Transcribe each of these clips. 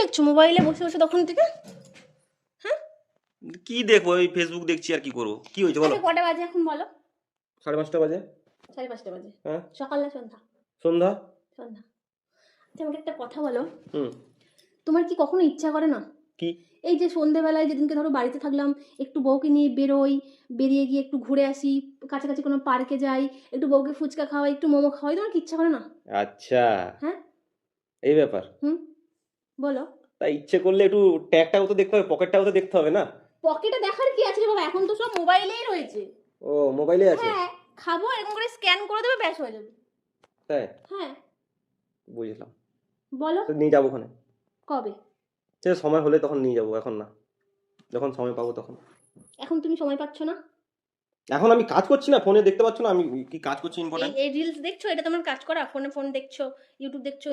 দেখছ? মোবাইলে বসে বসে তখন থেকে? হ্যাঁ? কি দেখব? ওই ফেসবুক দেখছি আর কি করব? কি হয়েছে বলো? আচ্ছা কটা বাজে এখন বলো? সাড়ে পাঁচটা বাজে। সাড়ে পাঁচটা বাজে। হ্যাঁ। সকাল না সন্ধ্যা? সন্ধ্যা? সন্ধ্যা। আচ্ছা আমাকে একটা কথা বলো। হুম। তোমার কি কখনো ইচ্ছা করে না? কি? এই যে সন্ধেবেলায় যেদিনকে ধরো বাড়িতে থাকলাম একটু বউকে নিয়ে বেরোই বেরিয়ে গিয়ে একটু ঘুরে আসি কাছাকাছি কোনো পার্কে যাই একটু বউকে ফুচকা খাওয়াই একটু মোমো খাওয়াই তোমার কি ইচ্ছা করে না? আচ্ছা। হ্যাঁ? এই ব্যাপার? হুম? বলো। তা ইচ্ছে করলে একটু ট্যাগটাও তো দেখতে হবে পকেটটাও তো দেখতে হবে না? পকেটে দেখার কি আছে বাবা? এখন তো সব মোবাইলেই রয়েছে। ও মোবাইলে আছে? হ্যাঁ খাব এরকম করে স্ক্যান করে দেবে ব্যাস হয়ে যাবে। তাই? হ্যাঁ। বুঝলাম। বলো। তো নিয়ে যাব ওখানে। কবে? সে সময় হলে তখন নিয়ে যাব এখন না। যখন সময় পাবো তখন। এখন তুমি সময় পাচ্ছ না? এখন আমি কাজ করছি না ফোনে দেখতে পাচ্ছ না আমি কি কাজ করছি ইম্পর্টেন্ট এই- রিলস দেখছ? এটা তোমার কাজ করা? ফোনে ফোন দেখছ? ইউটিউব দেখছ?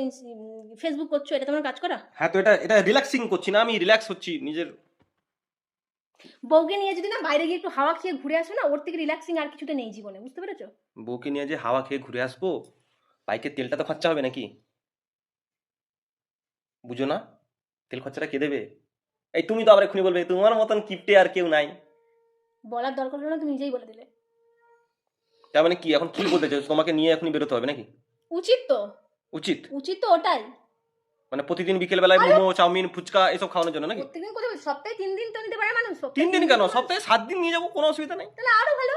ফেসবুক করছ? এটা তোমার কাজ করা? হ্যাঁ তো এটা এটা রিল্যাক্সিং করছি না আমি রিল্যাক্স হচ্ছি নিজের। বউকে নিয়ে যদি না বাইরে গিয়ে একটু হাওয়া খেয়ে ঘুরে আসো না ওর থেকে রিল্যাক্সিং আর কিছুতে নেই জীবনে বুঝতে পেরেছ? বউকে নিয়ে যে হাওয়া খেয়ে ঘুরে আসব বাইকের তেলটা তো খরচা হবে নাকি? বুঝো না? তেল খরচাটা কে দেবে? এই তুমি তো আবার এক্ষুনি বলবে তোমার মতন কিপটে আর কেউ নাই। বলার দরকার হলো না তুমি নিজেই বলে দিলে। তার মানে কি? এখন কি বলতে চাও তোমাকে নিয়ে এখনই বেরোতে হবে নাকি? উচিত তো। উচিত? উচিত তো ওটাই। মানে প্রতিদিন বিকেল বেলায় মোমো চাউমিন ফুচকা এসব খাওয়ানোর জন্য নাকি? প্রত্যেকদিন কোথায় সপ্তাহে তিন দিন তো নিতে পারে মানুষ তিন দিন কেন? সপ্তাহে সাত দিন নিয়ে যাব কোনো অসুবিধা নেই। তাহলে আরও ভালো।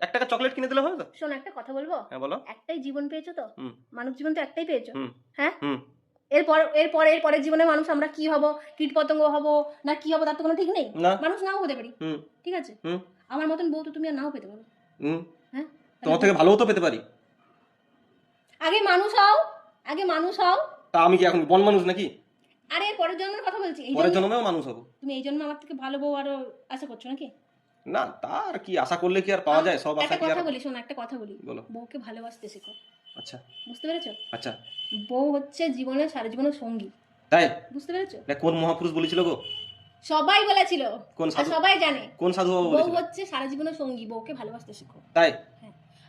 এক টাকা চকলেট কিনে দিলে হবে তো? শোনো একটা কথা বলব? হ্যাঁ বলো। একটাই জীবন পেয়েছ তো? মানব জীবন তো একটাই পেয়েছ? হ্যাঁ। এরপর এরপর এর পরের জীবনে মানুষ আমরা কি হব? কীট পতঙ্গ হব? না কি হব? তার তো কোনো ঠিক নেই। মানুষ নাও হতে পারি। ঠিক আছে? আমার মতন বউ তো তুমি আর নাও পেতে পারো। হ্যাঁ? তোমার থেকে ভালোও তো পেতে পারি। আগে মানুষ হও। আগে মানুষ হও। তা আমি কি এখন বন মানুষ নাকি? আরে পরের জন্মের কথা বলছি। এই পরের জন্মেও মানুষ হব। তুমি এই জন্য আমার থেকে ভালো বউ আরও আশা করছ নাকি? না তার কি আশা করলে কি আর পাওয়া যায়? সব আশা একটা কি আর কথা বলি শোনো একটা কথা বলি। বলো। বউকে ভালোবাসতে শেখো। আচ্ছা। বুঝতে পেরেছ? আচ্ছা। বউ হচ্ছে জীবনের সারা জীবনের সঙ্গী। তাই? বুঝতে পেরেছ? কোন মহাপুরুষ বলেছিল গো? সবাই বলেছিল। কোন সাধু সবাই জানে। কোন সাধু বাবা বউ হচ্ছে সারা জীবনের সঙ্গী বউকে ভালোবাসতে শেখো। তাই?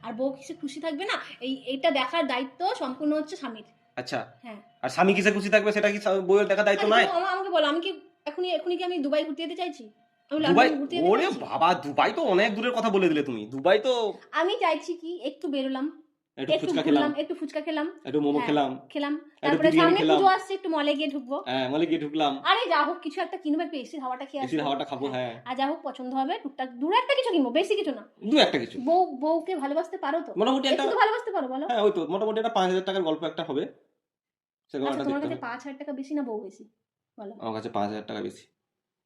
আর বউ কিসে খুশি থাকবে না? এই এইটা দেখার দায়িত্ব সম্পূর্ণ হচ্ছে স্বামীর। আচ্ছা। হ্যাঁ। আর স্বামী কিসে খুশি থাকবে? সেটা কি বউয়ের দেখা দায়িত্ব আমা- আমাকে বলো আমি কি এখনই এখনই কি আমি দুবাই ঘুরতে যেতে চাইছি? দুবাই ওরে? বাবা দুবাই তো অনেক দূরের কথা বলে দিলে তুমি। দুবাই তো আমি চাইছি কি একটু বেরোলাম। একটু ফুচকা খেলাম। একটু ফুচকা খেলাম। একটু মোমো হ্যাঁ। খেলাম। খেলাম। তারপরে সামনে পুজো আসছে একটু মলে গিয়ে ঢুকবো। হ্যাঁ মলে গিয়ে ঢুকলাম। আরে যা হোক কিছু একটা কিনবো একটু এসির হাওয়াটা খেয়ে এসির হাওয়াটা খাব হ্যাঁ। আর যা হোক পছন্দ হবে টুকটাক দু একটা কিছু কিনবো বেশি কিছু না। দু একটা কিছু। বউ বউকে ভালোবাসতে পারো তো? মোটামুটি একটা ভালোবাসতে পারো বলো। হ্যাঁ ওই তো মোটামুটি একটা পাঁচ হাজার টাকার গল্প একটা হবে। সে আচ্ছা গল্পটা তোমার কাছে পাঁচ হাজার টাকা বেশি না বউ বেশি? বলো। আমার কাছে পাঁচ হাজার টাকা বেশি।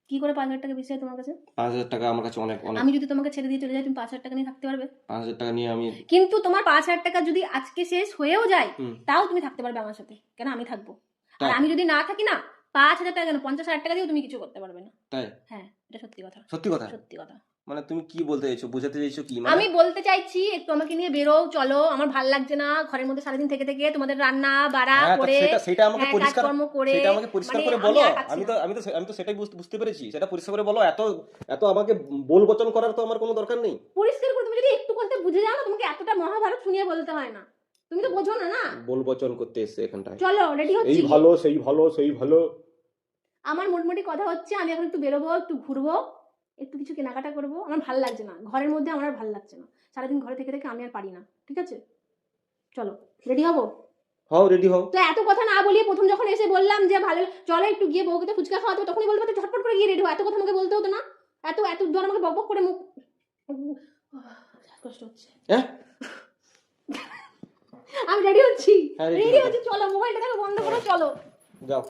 কি করে পাঁচ হাজার টাকা বেশি হয় তোমার কাছে? পাঁচ হাজার টাকা আমার কাছে অনেক অনেক। আমি যদি তোমাকে ছেড়ে দিয়ে চলে যাই তুমি পাঁচ হাজার টাকা নিয়ে থাকতে পারবে? পাঁচ হাজার টাকা নিয়ে আমি কিন্তু তোমার পাঁচ হাজার টাকা যদি আজকে শেষ হয়েও যায় তাও তুমি থাকতে পারবে আমার সাথে। কেন? আমি থাকব। আর আমি যদি না থাকি না পাঁচ হাজার টাকা কেন? পঞ্চাশ হাজার টাকা দিয়েও তুমি কিছু করতে পারবে না। তাই। হ্যাঁ এটা সত্যি কথা। সত্যি কথা? সত্যি কথা। মানে তুমি কি বলতে চাইছো? বোঝাতে চাইছো কি? মানে আমি বলতে চাইছি একটু আমাকে নিয়ে বেরো চলো। আমার ভালো লাগছে না ঘরের মধ্যে সারাদিন থেকে থেকে তোমাদের রান্না বাড়া হ্যাঁ, করে সেটা সেটা আমাকে হ্যাঁ, পরিষ্কার করে সেটা আমাকে পরিষ্কার মানে করে বলো। আমি তো আমি তো আমি তো সেটাই বুঝতে পেরেছি। সেটা পরিষ্কার করে বলো। এত এত আমাকে বল বচন করার তো আমার কোনো দরকার নেই। পরিষ্কার করে তুমি যদি একটু কথা বুঝে যাও না তোমাকে এতটা মহাভারত শুনিয়ে বলতে হয় না। তুমি তো বোঝো না না? বল বচন করতে এসছে এখানটায়। চলো রেডি এই হচ্ছি ভালো সেই ভালো সেই ভালো। আমার মোটামুটি কথা হচ্ছে আমি এখন একটু বেরোবো একটু ঘুরবো। একটু কিছু কেনাকাটা করব আমার ভালো লাগছে না। ঘরের মধ্যে আমার ভালো লাগছে না। সারাদিন ঘরে থেকে থেকে আমি আর পারি না। ঠিক আছে? চলো রেডি হব? হও রেডি হও। তো এত কথা না বলিয়ে প্রথম যখন এসে বললাম যে ভালো চলো একটু গিয়ে বউকে তো ফুচকা খাওয়াতে তখনই বলতে পারতো ঝটপট করে গিয়ে রেডি হো এত কথা আমাকে বলতে হতো না। এত এত ধর আমাকে বক বক করে মুখ কষ্ট হচ্ছে। হ্যাঁ? আমি রেডি হচ্ছি। হ্যাঁ, রেডি হও। হচ্ছি চলো মোবাইলটা দেখো বন্ধ করো চলো।